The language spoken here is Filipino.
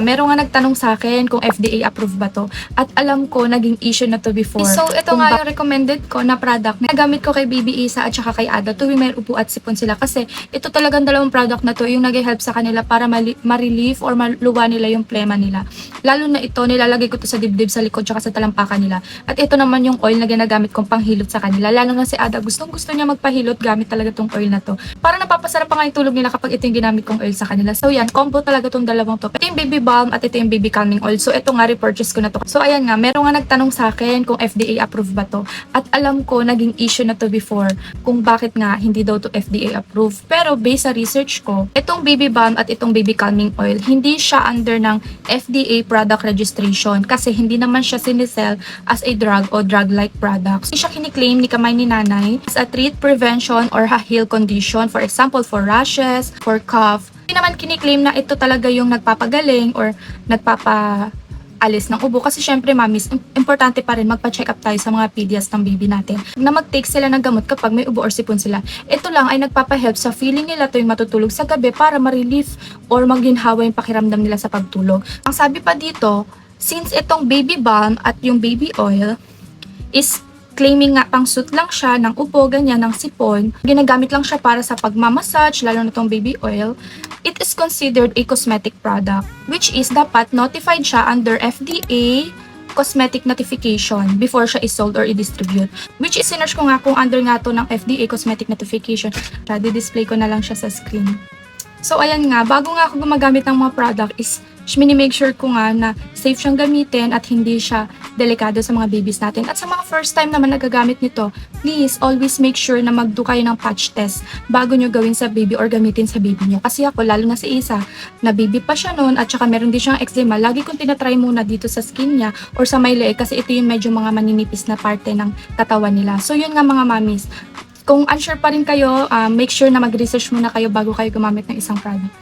Meron nga nagtanong sa akin kung FDA approved ba to. At alam ko, naging issue na to before. So, ito nga yung recommended ko na product na gamit ko kay Baby Isa at saka kay Ada tuwing may upo at sipon sila. Kasi ito talagang dalawang product na to yung nag-help sa kanila para ma-relieve or maluwa nila yung plema nila. Lalo na ito, nilalagay ko to sa dibdib, sa likod, tsaka sa talampakan nila. At ito naman yung oil na ginagamit kong panghilot sa kanila. Lalo na si Ada, gustong gusto niya magpahilot gamit talaga tong oil na to. Para napapasarap pa nga yung tulog nila kapag ito yung ginamit kong oil sa kanila. So yan, combo talaga tong dalawang to. Ito yung baby balm at ito yung baby calming oil. So ito nga, repurchase ko na to. So ayan nga, meron nga nagtanong sa akin kung FDA approved ba to. At alam ko, naging issue na to before kung bakit nga hindi daw to FDA approved. Pero based sa research ko, itong baby balm at itong baby calming oil, hindi siya under ng FDA product registration kasi hindi naman siya sinisell as a drug o drug-like products. Hindi siya kiniklaim ni kamay ni nanay as a treat prevention or a heal condition. For example, for rashes, for cough. Hindi naman kiniklaim na ito talaga yung nagpapagaling or nagpapa alis ng ubo. Kasi syempre mamis im- importante pa rin magpa-check up tayo sa mga pedias ng baby natin. Na mag-take sila ng gamot kapag may ubo or sipon sila. Ito lang ay nagpapa-help sa feeling nila tuwing matutulog sa gabi para ma-relieve or maginhawa yung pakiramdam nila sa pagtulog. Ang sabi pa dito since itong baby balm at yung baby oil is claiming nga pang suit lang siya ng upo, ganyan, ng sipon. Ginagamit lang siya para sa pagmamassage, lalo na tong baby oil. It is considered a cosmetic product, which is dapat notified siya under FDA cosmetic notification before siya is-sold or i-distribute. Which is, sinerch ko nga kung under nga to ng FDA cosmetic notification. Di-display ko na lang siya sa screen. So, ayan nga, bago nga ako gumagamit ng mga product is mini-make sure ko nga na safe siyang gamitin at hindi siya delikado sa mga babies natin. At sa mga first time naman nagagamit nito, please always make sure na magdo kayo ng patch test bago nyo gawin sa baby or gamitin sa baby nyo. Kasi ako, lalo na si Isa, na baby pa siya noon at saka meron din siyang eczema, lagi kong tinatry muna dito sa skin niya or sa may leeg kasi ito yung medyo mga maninipis na parte ng katawan nila. So yun nga mga mamis, kung unsure pa rin kayo, ah, make sure na mag-research muna kayo bago kayo gumamit ng isang product.